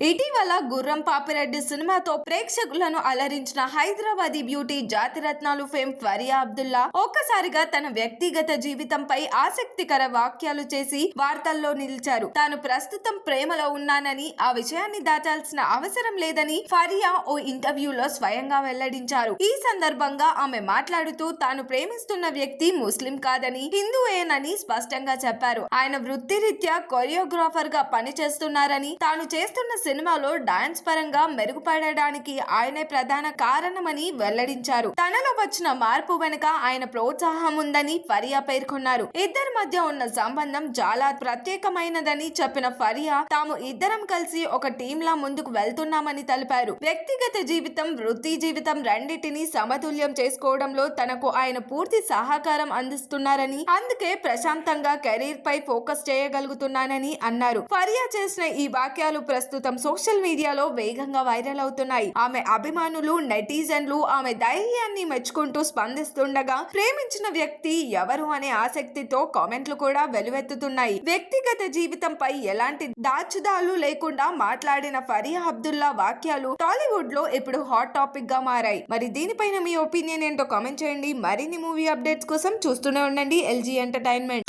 ఇటీవల గుర్రం పాపిరెడ్డి సినిమాతో ప్రేక్షకులను అలరించిన హైదరాబాదీ బ్యూటీ జాతిరత్నాలు ఫేమ్ ఫరియా అబ్దుల్లా ఒక్కసారిగా తన వ్యక్తిగత జీవితంపై ఆసక్తికర వాక్యాలు చేసి వార్తల్లో నిలిచారు. తాను ప్రస్తుతం ప్రేమలో ఉన్నానని ఆ విషయాన్ని దాచాల్సిన అవసరం లేదని ఫరియా ఓ ఇంటర్వ్యూలో స్వయంగా వెల్లడించారు. ఈ సందర్భంగా ఆమె మాట్లాడుతూ తాను ప్రేమిస్తున్న వ్యక్తి ముస్లిం కాదని హిందూయేనని స్పష్టంగా చెప్పారు. ఆయన వృత్తిరీత్యా కొరియోగ్రాఫర్గా పనిచేస్తున్నారని తాను చేస్తున్న సినిమాలో డాన్స్ పరంగా మెరుగుపడడానికి ఆయనే ప్రధాన కారణమని వెల్లడించారు. తనలో వచ్చిన మార్పు వెనుక ఆయన ప్రోత్సాహం ఉందని ఫరియా పేర్కొన్నారు. ఇద్దరి మధ్య ఉన్న సంబంధం చాలా ప్రత్యేకమైనదని చెప్పిన ఫరియా తాము ఇద్దరం కలిసి ఒక టీం లా ముందుకు వెళ్తున్నామని తెలిపారు. వ్యక్తిగత జీవితం వృత్తి జీవితం రెండింటిని సమతుల్యం చేసుకోవడంలో తనకు ఆయన పూర్తి సహకారం అందిస్తున్నారని అందుకే ప్రశాంతంగా కెరీర్ పై ఫోకస్ చేయగలుగుతున్నానని అన్నారు. ఫరియా చేసిన ఈ వాక్యాలు ప్రస్తుతం ప్రస్తుతం సోషల్ మీడియాలో వేగంగా వైరల్ అవుతున్నాయి. ఆమె అభిమానులు నెటిజన్లు ఆమె ధైర్యాన్ని మెచ్చుకుంటూ స్పందిస్తుండగా ప్రేమించిన వ్యక్తి ఎవరు అనే ఆసక్తితో కామెంట్లు కూడా వెలువెత్తుతున్నాయి. వ్యక్తిగత జీవితంపై ఎలాంటి దాచుదాలు లేకుండా మాట్లాడిన ఫరియా అబ్దుల్లా వాక్యాలు టాలీవుడ్లో ఇప్పుడు హాట్ టాపిక్గా మారాయి. మరి దీనిపైన మీ ఒపీనియన్ ఏంటో కామెంట్ చేయండి. మరిన్ని మూవీ అప్డేట్స్ కోసం చూస్తూనే ఉండండి. LG entertainment.